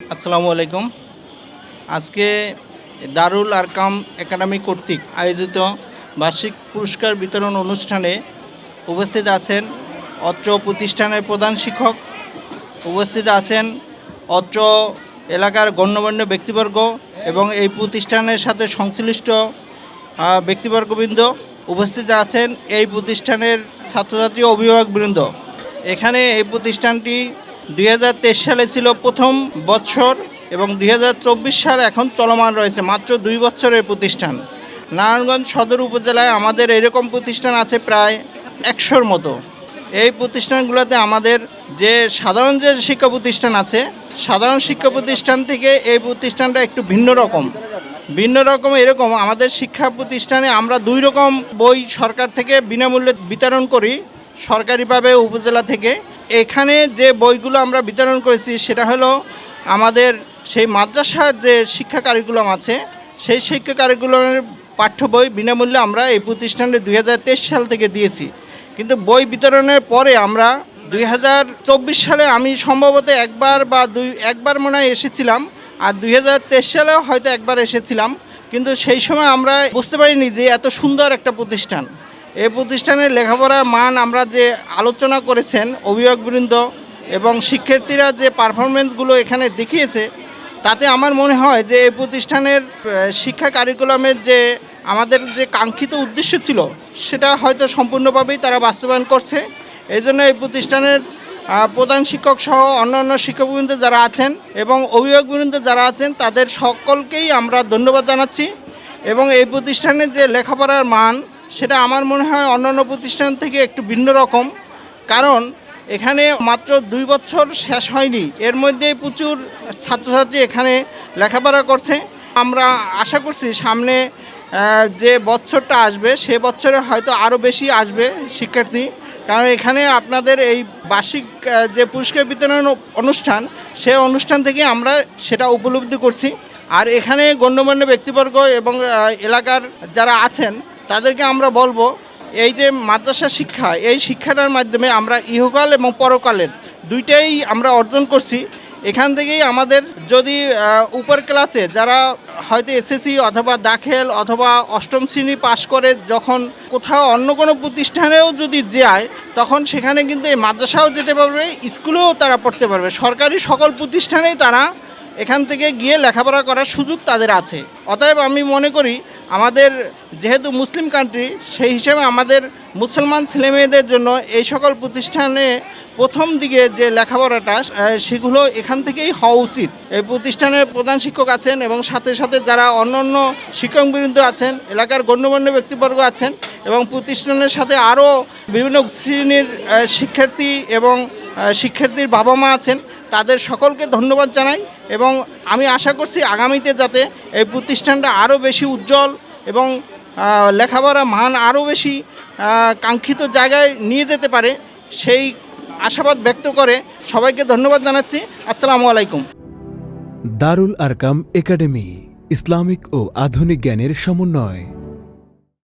আসসালামু আলাইকুম। আজকে দারুল আরকাম একাডেমি কর্তৃক আয়োজিত বার্ষিক পুরস্কার বিতরণ অনুষ্ঠানে উপস্থিত আছেন অত্র প্রতিষ্ঠানের প্রধান শিক্ষক, উপস্থিত আছেন অত্র এলাকার গণ্যমান্য ব্যক্তিবর্গ এবং এই প্রতিষ্ঠানের সাথে সংশ্লিষ্ট ব্যক্তিবর্গবৃন্দ উপস্থিত আছেন এই প্রতিষ্ঠানের ছাত্রছাত্রী অভিভাবকবৃন্দ। এখানে এই প্রতিষ্ঠানটি দুই হাজার তেইশ সালে ছিল প্রথম বৎসর এবং দুই হাজার চব্বিশ সাল এখন চলমান রয়েছে মাত্র দুই বছরের প্রতিষ্ঠান। নারায়ণগঞ্জ সদর উপজেলায় আমাদের এরকম প্রতিষ্ঠান আছে প্রায় একশোর মতো। এই প্রতিষ্ঠানগুলোতে আমাদের যে সাধারণ যে শিক্ষা প্রতিষ্ঠান আছে, সাধারণ শিক্ষা প্রতিষ্ঠান থেকে এই প্রতিষ্ঠানটা একটু ভিন্ন রকম। ভিন্ন রকম এরকম আমাদের শিক্ষা প্রতিষ্ঠানে আমরা দুই রকম বই সরকার থেকে বিনামূল্যে বিতরণ করি, সরকারিভাবে উপজেলা থেকে। এখানে যে বইগুলো আমরা বিতরণ করেছি, সেটা হলো আমাদের সেই মাদ্রাসার যে শিক্ষা কারিকুলাম আছে, সেই শিক্ষা কারিকুলামের পাঠ্য বই বিনামূল্যে আমরা এই প্রতিষ্ঠানে দুই হাজার তেইশ সাল থেকে দিয়েছি। কিন্তু বই বিতরণের পরে আমরা দুই হাজার চব্বিশ সালে আমি সম্ভবত একবার বা দুই, একবার মনে হয় এসেছিলাম, আর দুই সালেও হয়তো একবার এসেছিলাম, কিন্তু সেই সময় আমরা বুঝতে পারিনি যে এত সুন্দর একটা প্রতিষ্ঠান। এই প্রতিষ্ঠানের লেখাপড়ার মান আমরা যে আলোচনা করেছেন অভিভাবকবৃন্দ এবং শিক্ষার্থীরা যে পারফরমেন্সগুলো এখানে দেখিয়েছে, তাতে আমার মনে হয় যে এই প্রতিষ্ঠানের শিক্ষা কারিকুলামের যে আমাদের যে কাঙ্ক্ষিত উদ্দেশ্য ছিল, সেটা হয়তো সম্পূর্ণভাবেই তারা বাস্তবায়ন করছে। এই জন্য এই প্রতিষ্ঠানের প্রধান শিক্ষক সহ অন্যান্য শিক্ষকবৃন্দ যারা আছেন এবং অভিভাবকবৃন্দ যারা আছেন, তাদের সকলকেই আমরা ধন্যবাদ জানাচ্ছি এবং এই প্রতিষ্ঠানের যে লেখাপড়ার মান সেটা আমার মনে হয় অন্যান্য প্রতিষ্ঠান থেকে একটু ভিন্ন রকম। কারণ এখানে মাত্র দুই বছর শেষ হয়নি। এর মধ্যেই প্রচুর ছাত্রছাত্রী এখানে লেখাপড়া করছে। আমরা আশা করছি সামনে যে বছরটা আসবে, সে বছরে হয়তো আরও বেশি আসবে শিক্ষার্থী। কারণ এখানে আপনাদের এই বার্ষিক যে পুরস্কার বিতরণ অনুষ্ঠান, সে অনুষ্ঠান থেকে আমরা সেটা উপলব্ধি করছি। আর এখানে গণ্যমান্য ব্যক্তিবর্গ এবং এলাকার যারা আছেন তাদেরকে আমরা বলব, এই যে মাদ্রাসা শিক্ষা, এই শিক্ষাটার মাধ্যমে আমরা ইহকাল এবং পরকালের দুইটাই আমরা অর্জন করছি। এখান থেকেই আমাদের যদি উপর ক্লাসে যারা হয়তো এসএসসি অথবা দাখেল অথবা অষ্টম শ্রেণি পাশ করে যখন কোথাও অন্য কোনো প্রতিষ্ঠানেও যদি যায়, তখন সেখানে কিন্তু এই মাদ্রাসাও যেতে পারবে, স্কুলেও তারা পড়তে পারবে। সরকারি সকল প্রতিষ্ঠানেই তারা এখান থেকে গিয়ে লেখাপড়া করার সুযোগ তাদের আছে। অতএব আমি মনে করি আমাদের যেহেতু মুসলিম কান্ট্রি সেই হিসেবে আমাদের মুসলমান ছেলেমেয়েদের জন্য এই সকল প্রতিষ্ঠানে প্রথম দিকে যে লেখাপড়াটা সেগুলো এখান থেকেই হওয়া উচিত। এই প্রতিষ্ঠানের প্রধান শিক্ষক আছেন এবং সাথে সাথে যারা অন্য অন্য শিক্ষকবৃন্দ আছেন, এলাকার গণ্যমান্য ব্যক্তিবর্গ আছেন এবং প্রতিষ্ঠানের সাথে আরও বিভিন্ন শ্রেণির শিক্ষার্থী এবং শিক্ষার্থীর বাবা মা আছেন তাদের সকলকে ধন্যবাদ জানাই এবং আমি আশা করছি আগামীতে যাতে এই প্রতিষ্ঠানটা আরও বেশি উজ্জ্বল এবং লেখাপড়া মান আরও বেশি কাঙ্ক্ষিত জায়গায় নিয়ে যেতে পারে, সেই আশাবাদ ব্যক্ত করে সবাইকে ধন্যবাদ জানাচ্ছি। আসসালামু আলাইকুম। দারুল আরকাম একাডেমি, ইসলামিক ও আধুনিক জ্ঞানের সমন্বয়।